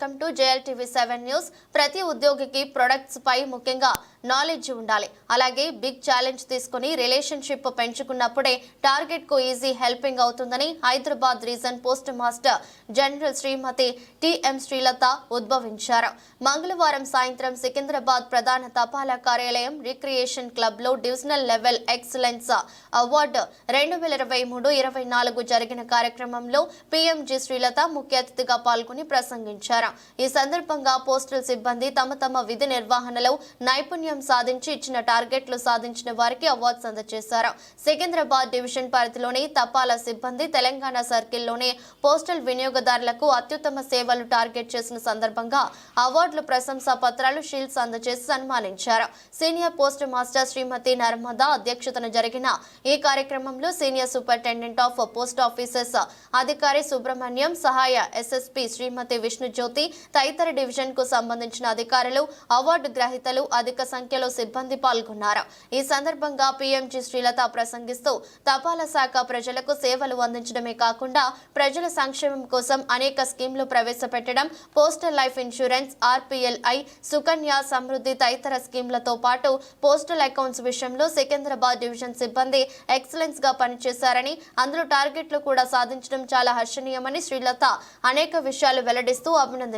Welcome to JLTV seven news. ప్రతి ఉద్యోగికి products పై ముఖ్యంగా నాలెడ్జ్ ఉండాలి. అలాగే బిగ్ ఛాలెంజ్ తీసుకుని రిలేషన్షిప్ పెంచుకున్నప్పుడే టార్గెట్కు ఈజీ హెల్పింగ్ అవుతుందని Hyderabad region post master general Shrimati TM Srilatha ఉద్భవించారు. మంగళవారం సాయంత్రం సికింద్రాబాద్ ప్రధాన తపాలా కార్యాలయం రిక్రియేషన్ క్లబ్లో డివిజనల్ లెవెల్ ఎక్సలెన్స్ అవార్డు రెండు వేల ఇరవై మూడు ఇరవై నాలుగు జరిగిన కార్యక్రమంలో పిఎంజి శ్రీలత ముఖ్య అతిథిగా పాల్గొని ప్రసంగించారు. ఈ సందర్భంగా పోస్టల్ సిబ్బంది తమ తమ విధి నిర్వహణలో నైపుణ్యం సాధించి ఇచ్చిన టార్గెట్లు సాధించిన వారికి అవార్డ్స్ అందజేశారు. సికింద్రాబాద్ డివిజన్ పరిధిలోని తపాలా సిబ్బంది తెలంగాణ సర్కిల్లోని పోస్టల్ వినియోగదారులకు అత్యుత్తమ సేవలు టార్గెట్ చేసిన సందర్భంగా అవార్డులు ప్రశంసా పత్రాలు షీల్డ్స్ అందజేసి సన్మానించారు. Senior post master Shrimati Narmada అధ్యక్షతన జరిగిన ఈ కార్యక్రమంలో senior superintendent of post offices అధికారి సుబ్రహ్మణ్యం సహాయ ఎస్ఎస్పి శ్రీమతి విష్ణుజ్యోతి తదితర డివిజన్కు సంబంధించిన అధికారులు అవార్డు గ్రహీతలు అధిక సంఖ్యలో సిబ్బంది పాల్గొన్నారు. ఈ సందర్భంగా పీఎంజీ శ్రీలత ప్రసంగిస్తూ తపాలా శాఖ ప్రజలకు సేవలు అందించడమే కాకుండా ప్రజల సంక్షేమం కోసం అనేక స్కీమ్లు ప్రవేశపెట్టడం postal life insurance RPLI Sukanya Samriddhi తదితర స్కీమ్లతో పాటు పోస్టల్ అకౌంట్స్ విషయంలో సికింద్రాబాద్ డివిజన్ సిబ్బంది ఎక్సలెన్స్గా పనిచేశారని అందులో టార్గెట్లు కూడా సాధించడం చాలా హర్షణీయమని శ్రీలత అనేక విషయాలు వెల్లడిస్తూ అభినందించారు.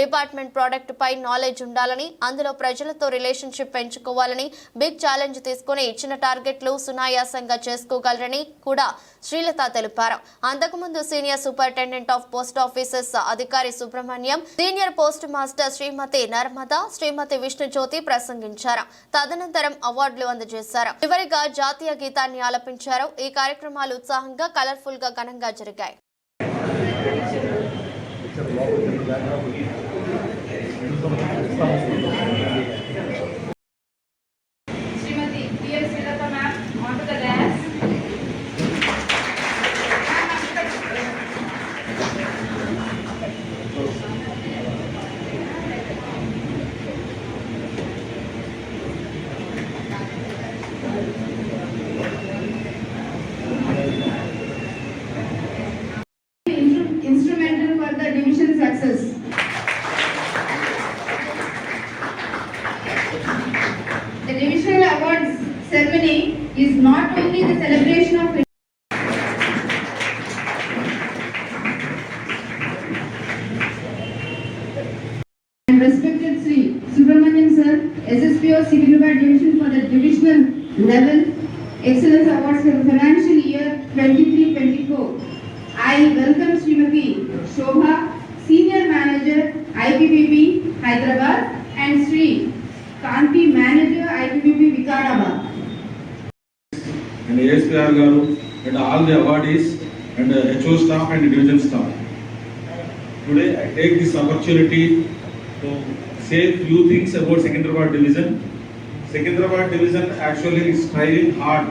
డిపార్ట్మెంట్ ప్రోడక్ట్ పై నాలెడ్జ్ ఉండాలని అందులో ప్రజలతో రిలేషన్షిప్ పెంచుకోవాలని బిగ్ ఛాలెంజ్ తీసుకుని ఇచ్చిన టార్గెట్లు సునాయాసంగా చేసుకోగలరని కూడా శ్రీలత తెలిపారు. అంతకుముందు senior superintendent of post offices అధికారి Subrahmanyam senior post master Shrimati Narmada Shrimati Vishnujyothi ప్రసంగించారు. తదనంతరం అవార్డులు అందజేశారు. చివరిగా జాతీయ గీతాన్ని ఆలపించారు. ఈ కార్యక్రమాలు ఉత్సాహంగా కలర్ఫుల్గా ఘనంగా జరిగాయి. SSPO Secretariat Division for the divisional level excellence awards for the financial year 23-24. I welcome Srimati Shobha, Senior Manager IPPB Hyderabad and Sri Kanti Manager IPPB Vikarabad. and ASPR garu and all the awardees and uh, HO staff and division staff. Today I take this opportunity to say few things about Secunderabad division. Secunderabad division actually is striving hard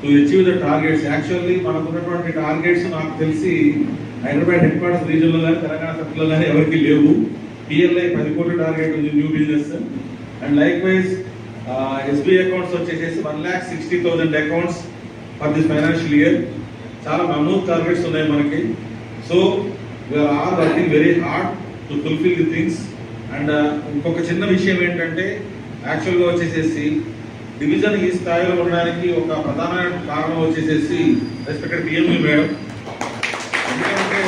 to achieve the targets. Actually మనకున్నటువంటి targets నాకు తెలిసి Hyderabad head quarters రీజన్లో కానీ తెలంగాణ సర్కిల్లో కానీ ఎవరికి లేవు. PLI పది కోట్ల టార్గెట్ ఉంది new business and likewise SBI accounts వచ్చేసేసి one lakh sixty thousand accounts for this financial year చాలా మమూత్ టార్గెట్స్ ఉన్నాయి మనకి. So we are all working very hard to fulfil the things and ఇంకొక చిన్న విషయం ఏంటంటే యాక్చువల్గా వచ్చేసేసి డివిజన్ ఈ స్థాయిలో ఉండడానికి ఒక ప్రధానమైన కారణం వచ్చేసేసి రెస్పెక్టెడ్ పిఎంఈ మేడం. ఎందుకంటే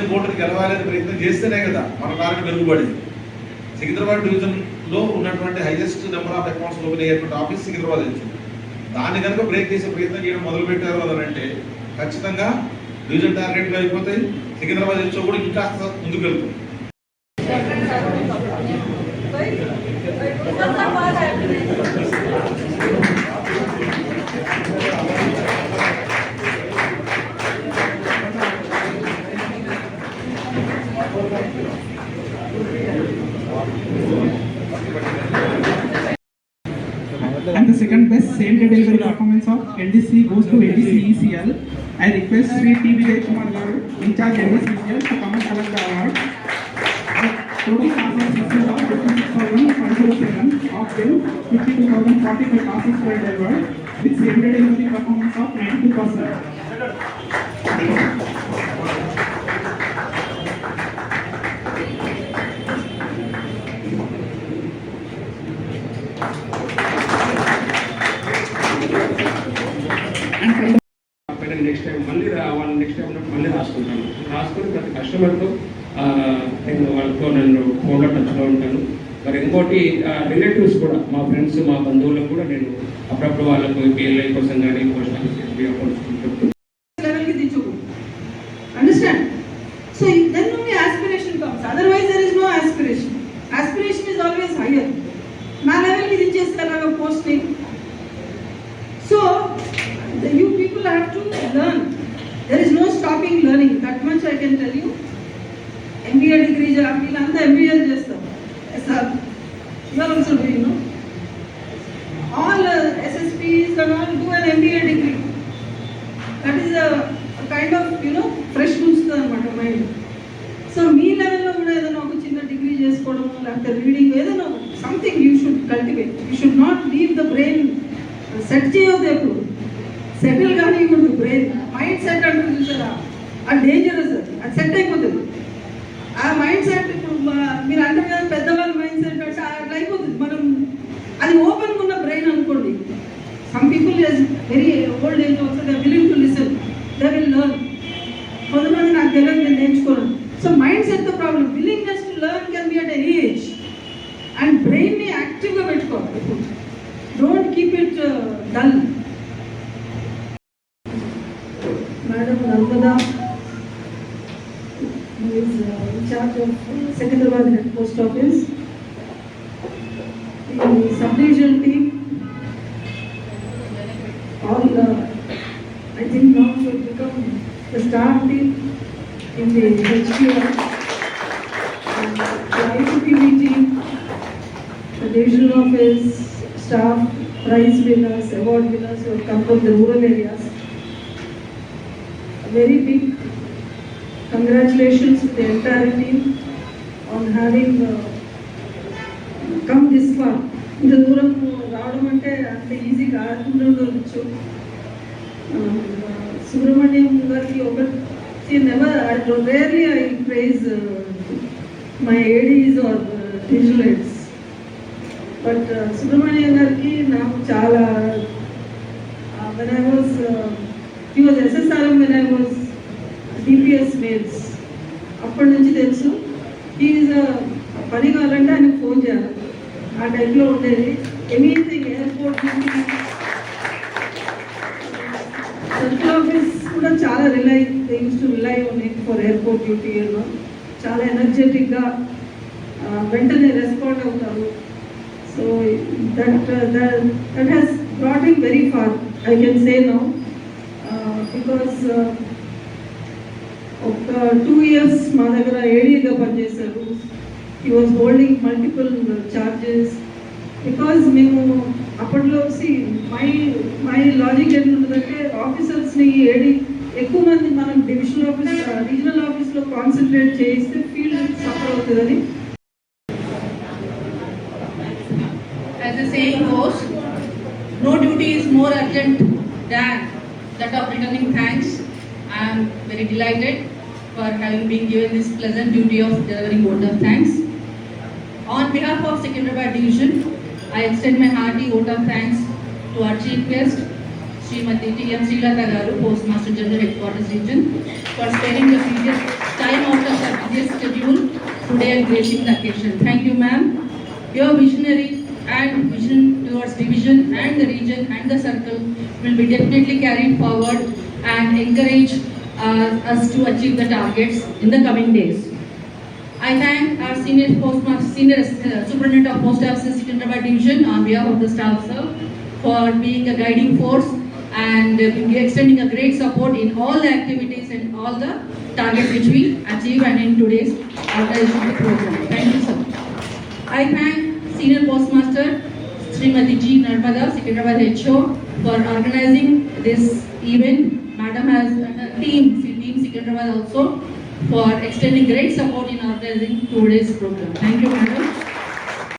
హుస్సేన్ బోల్ట్ గెలవాలని ప్రయత్నం చేస్తేనే కదా మన టార్గెట్ మెరుగుపడింది సికింద్రాబాద్ డివిజన్లో ఉన్నటువంటి highest number of accounts open అయ్యేటువంటి ఆఫీస్ సికింద్రాబాద్ వచ్చింది దాన్ని కనుక బ్రేక్ చేసే ప్రయత్నం చేయడం మొదలు పెట్టారు అని అంటే ఖచ్చితంగా డివిజన్ టార్గెట్లు అయిపోతాయి. సికింద్రాబాద్ హెచ్ఓ కూడా ఇంకా ముందుకు వెళ్తుంది delivery performance of NDC goes to NDC ECL. I request Sri T. Vijay Kumar Garu, in charge NDC ECL, to come and collect the award. Total classes of 56,107, of them 52,045 classes were delivered with day delivery performance of 92%. Relatives కూడా మా friends మా బంధువులకు కూడా నేను అప్పుడప్పుడు వాళ్ళకు PLI కోసం కానీ పోస్ట్ ఆఫీస్ ఎస్బీ అకౌంట్స్ చెప్తూ level ki దించకు understand so then only aspiration comes otherwise there is no aspiration aspiration is always higher నా లెవెల్కి దించేస్తారు posting so you people have to learn there is no stopping learning that much i can tell you MBA degree వీళ్ళంతా MBA చేస్తారు sir you are also doing no all uh, ssps and all do an mba degree. That is kind of you know fresh ఉంచుతుంది అనమాట mind so మీ లెవెల్లో కూడా ఏదైనా ఒక చిన్న degree చేసుకోవడం లేకపోతే రీడింగ్ ఏదైనా something you should cultivate you should not leave the brain set చేయొద్దు ఎప్పుడు. సెటిల్ కానీ బ్రెయిన్ మైండ్ సెట్ అంటుంది చూసారా? ఆ danger Uh, post office. Sub-regional team all uh, I think now should become the star team in the HQR the ICTV team the division office staff prize winners, award winners who have come from the rural areas. A very big congratulations to the entire team on having uh, come this far. ఇంత దూరం రావడం అంటే అంత easy కాకుండా ఉండొచ్చు సుబ్రహ్మణ్యం గారికి ఒకటి never rarely I prize my ADs are digital heads but Subrahmanyam గారికి నాకు చాలా when I was he was SSRM when I was DPS mails అప్పటి నుంచి తెలుసు. ఈజ్ పని కావాలంటే ఆయనకు ఫోన్ చేయాలి. ఆ టైంలో ఉండేది. ఎనీథింగ్ ఎయిర్పోర్ట్ సెంట్రల్ ఆఫీస్ కూడా చాలా rely use to rely on for airport duty చాలా ఎనర్జెటిక్గా వెంటనే రెస్పాండ్ అవుతారు. So that that has brought in very far I can say now because ఒక టూ ఇయర్స్ మా దగ్గర ఏడీగా పనిచేశారు. ఈ was holding multiple charges because మేము అప్పట్లో సి మై మై లాజిక్ ఏంటంటే ఆఫీసర్స్ని ఏడి ఎక్కువ మంది మనం డివిజనల్ ఆఫీస్ రీజనల్ ఆఫీస్లో కాన్సన్ట్రేట్ చేయిస్తే ఫీల్డ్ సఫర్ అవుతుందని the saying goes, no duty is more urgent than that of returning thanks. I am very delighted for having been given this pleasant duty of delivering vote of thanks. On behalf of Secunderabad Division, I extend my hearty vote of thanks to our chief guest, Srimati T.M. Srilata Garu, Postmaster General Headquarters Region, for sparing the previous time out of her busy schedule today and gracing the occasion. Thank you, ma'am. Your visionary and vision towards division and the region and the circle will be definitely carried forward and encourage uh, us to achieve the targets in the coming days. I thank our senior postmaster, senior uh, superintendent of post offices, Secunderabad division on behalf of the staff, sir, for being a guiding force and uh, extending a great support in all the activities and all the targets which we achieve and in today's organization program. Thank you, sir. I thank Senior Postmaster Srimati G. Narmada, Secretariat HO, for organizing this event. Madam has and her team, Team Secretariat also, for extending great support in organizing today's program. Thank you, madam.